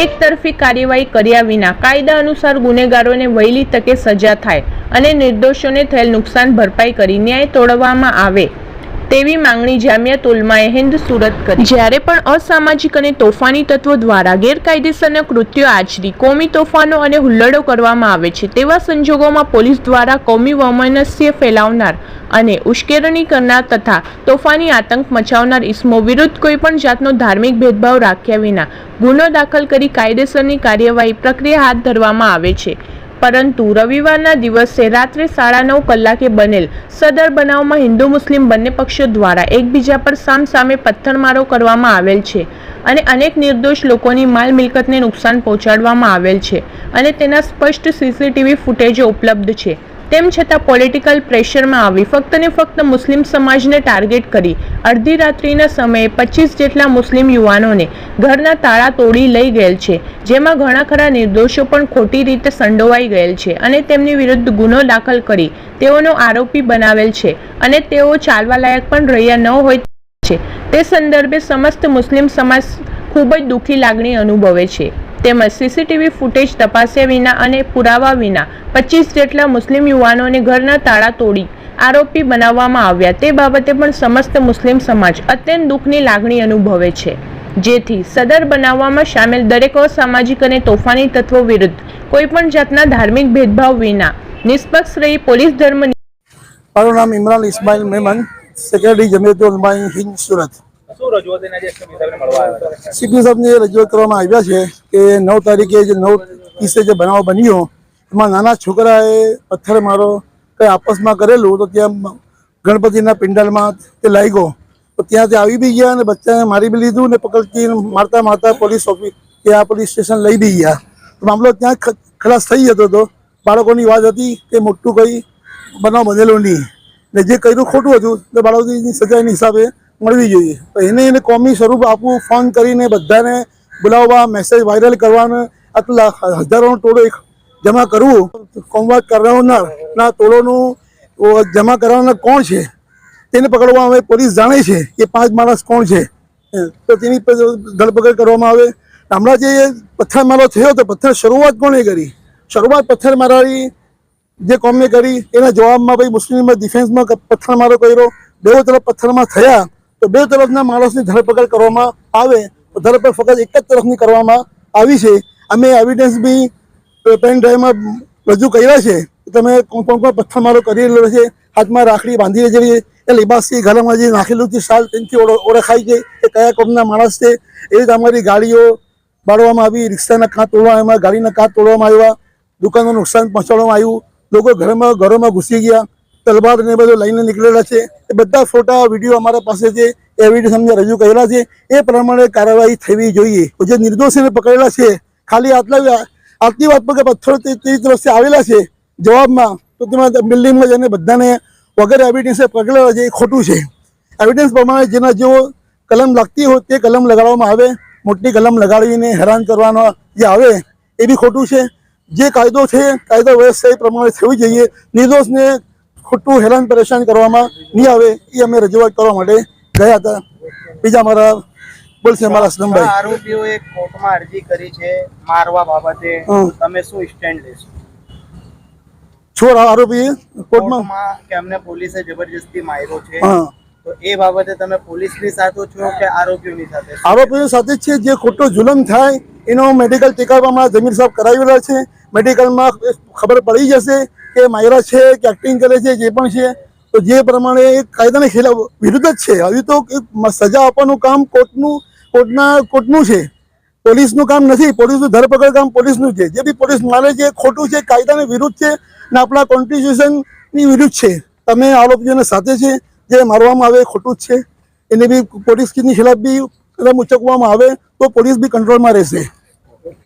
એક તરફી કાર્યવાહી કર્યા વિના કાયદા અનુસાર ગુનેગારોને વહેલી તકે સજા થાય અને નિર્દોષોને થયેલ નુકસાન ભરપાઈ કરી ન્યાય તોડવામાં આવે. તેવી માંગણી જામિયા તોલમાએ હિન્દ સુરત કરી. જ્યારે પણ અસામાજિક અને તોફાની તત્વો દ્વારા ગેરકાયદેસરના કૃત્યો આચરી, કોમી તોફાનો અને હુલ્લડો કરવામાં આવે છે, તેવા સંજોગોમાં પોલીસ દ્વારા કોમી વમનસ્ય ફેલાવનાર અને ઉશ્કેરણી કરનાર તથા તોફાની આતંક મચાવનાર ઇસમો વિરુદ્ધ કોઈપણ જાતનો ધાર્મિક ભેદભાવ રાખ્યા વિના ગુનો દાખલ કરી કાયદેસરની કાર્યવાહી પ્રક્રિયા હાથ ધરવામાં આવે છે. પરંતુ રવિવારના દિવસે રાત્રે સાડા નવ કલાકે બનેલ સદર બનાવમાં હિન્દુ મુસ્લિમ બંને પક્ષો દ્વારા એકબીજા પર સામસામે પથ્થરમારો કરવામાં આવેલ છે અને અનેક નિર્દોષ લોકોની માલ મિલકતને નુકસાન પહોંચાડવામાં આવેલ છે અને તેના સ્પષ્ટ સીસીટીવી ફૂટેજો ઉપલબ્ધ છે. તેમ છતાં પોલિટિકલ પ્રેશરમાં આવી ફક્ત ને ફક્ત મુસ્લિમ સમાજને ટાર્ગેટ કરી. અડધી રાત્રિના સમયે પચીસ જેટલા મુસ્લિમ યુવાનોને ઘરના તાળા તોડી લઈ ગયેલ છે, જેમાં ઘણા ખરા નિર્દોષો પણ ખોટી રીતે સંડોવાઈ ગયેલ છે અને તેમની વિરુદ્ધ ગુનો દાખલ કરી તેઓનો આરોપી બનાવેલ છે અને તેઓ ચાલવા લાયક પણ રહ્યા ન હોય છે તે સંદર્ભે સમસ્ત મુસ્લિમ સમાજ ખૂબ જ દુઃખી લાગણી અનુભવે છે. તેમજ સીસીટીવી ફૂટેજ તપાસ્યા વિના અને પુરાવા વિના પચીસ જેટલા મુસ્લિમ યુવાનોને ઘરના તાળા તોડી આરોપી બનાવવામાં આવ્યા. તે બાબતે પણ સમસ્ત મુસ્લિમ સમાજ અત્યંત દુઃખની લાગણી અનુભવે છે. જેથી સદર બનાવવામાં સામેલ દરેક અસામાજિક અને તોફાની તત્વો વિરુદ્ધ કોઈપણ જાતના ધાર્મિક ભેદભાવ વિના નિષ્પક્ષ રહી પોલીસ ધર્મ મારું નામ ઇમરાન ઇસ્માઇલ મેમન સેક્રેટરી જમીયત ઉલમાઈ હિન્દ, સુરત. સીપી સાહેબને રજૂઆત કરવામાં આવ્યા છે કે નવ તારીખે જે નવ ત્રીસે જે બનાવ બન્યો, એમાં નાના છોકરાએ પથ્થર મારો કંઈ આપસમાં કરેલું તો ત્યાં ગણપતિના પિંડાલમાં તે લાગ્યો. તો ત્યાં તે આવી બી ગયા અને બચ્ચાને મારી બી લીધું ને પકડતી મારતા મારતા પોલીસ ઓફિસ ત્યાં પોલીસ સ્ટેશન લઈ બી ગયા. મામલો ત્યાં ખલાસ થઈ જતો હતો. બાળકોની વાત હતી કે મોટું કંઈ બનાવ બનેલો નહીં. ને જે કર્યું ખોટું હતું, તો બાળકોની સજાની હિસાબે મળવી જોઈએ. તો એને એને કોમી સ્વરૂપ આપવું, ફોન કરીને બધાને બોલાવવા મેસેજ વાયરલ કરવાનો આટલા હજારોનો ટોળો એક જમા કરવું. કોમવાદ કરનાર ના ટોળોનું જમા કરાવનાર કોણ છે? તેને પકડવા અમે પોલીસ જાણે છે કે પાંચ માણસ કોણ છે? તો તેની ધરપકડ કરવામાં આવે. હમણાં જે પથ્થરમારો થયો તો પથ્થર શરૂઆત કોણે કરી? શરૂઆત પથ્થરમારાની જે કોમે કરી, એના જવાબમાં ભાઈ મુસ્લિમ ડિફેન્સમાં પથ્થરમારો કર્યો. બે તરફ પથ્થરમાં થયા. તો બે તરફના માણસની ધરપકડ કરવામાં આવે, તો ધરપકડ ફક્ત એક જ તરફની કરવામાં આવી છે. અમે એવિડન્સ બી પેન ડ્રાઈવમાં રજૂ કર્યા છે. તમે કોણ કોણ પથ્થરમારો પથ્થરમારો કરેલો છે, હાથમાં રાખડી બાંધી છે એ લિબાસથી ઘરમાં જે નાખેલું છે, શાલ તેનાથી ઓળખ- ઓળખાય છે એ કયા કોમના માણસ છે. એ રીતે અમારી ગાડીઓ બાળવામાં આવી, રિક્ષાના કાચ તોડવામાં આવ્યા, ગાડીના કાંત તોડવામાં આવ્યા, દુકાનનું નુકસાન પહોંચાડવામાં આવ્યું. લોકો ઘરમાં, ઘરોમાં ઘૂસી ગયા. તલવાર ને બધું લઈને નીકળેલા છે. એ બધા ફોટા, વીડિયો અમારા પાસે છે. એ વીડિયો અમને રજૂ કરેલા છે. એ પ્રમાણે કાર્યવાહી થવી જોઈએ. જે નિર્દોષીને પકડેલા છે, ખાલી આટલા આટલી વાત પર કે ત્રીસ તે આવેલા છે, જવાબમાં તો તેમાં બિલ્ડિંગમાં જઈને બધાને વગર એવિડન્સે પકડેલા છે, એ ખોટું છે. એવિડન્સ પ્રમાણે જેના જેવો કલમ લાગતી હોય તે કલમ લગાડવામાં આવે. મોટી કલમ લગાડીને હેરાન કરવાનો જે આવે, એ બી ખોટું છે. જે કાયદો છે, કાયદો વ્યવસ્થા એ પ્રમાણે થવી જોઈએ. નિર્દોષને ખોટું હેરાન પરેશાન કરવામાં નહીં આવે એ અમે રજૂઆત કરવા માટે ગયા હતા. બીજા મારા બોલશે મારા આ આરોપીઓએ કોર્ટમાં અરજી કરી છે મારવા બાબતે. તમે શું સ્ટેન્ડ લેશો? છોડ આરોપી કોર્ટમાં. કે અમને પોલીસે જબરજસ્તી માર્યો છે? તો એ બાબતે તમે પોલીસની સાથે છો કે આરોપીઓની સાથે આરોપીઓ સાથે છે. જે ખોટો જુલમ થાય એનો મેડિકલ ટીકાવામાં જમીર સાહેબ રહ્યા છે. મેડિકલમાં ખબર પડી જશે કે માયરા છે, કે એક્ટિંગ કરે છે, જે પણ છે. તો જે પ્રમાણે એ કાયદાને ખિલાફ વિરુદ્ધ જ છે. હજુ તો સજા આપવાનું કામ કોર્ટનું, કોર્ટના, કોર્ટનું છે. પોલીસનું કામ નથી. પોલીસનું ધરપકડ કામ પોલીસનું છે. જે બી પોલીસ મારે છે, ખોટું છે, કાયદાને વિરુદ્ધ છે ને આપણા કોન્સ્ટિટ્યુશનની વિરુદ્ધ છે. તમે આરોપીઓને સાથે છે, જે મારવામાં આવે ખોટું જ છે. એને બી પોલીસની ખિલાફ બી કદમ ઉચકવામાં આવે. તો પોલીસ બી કંટ્રોલમાં રહેશે.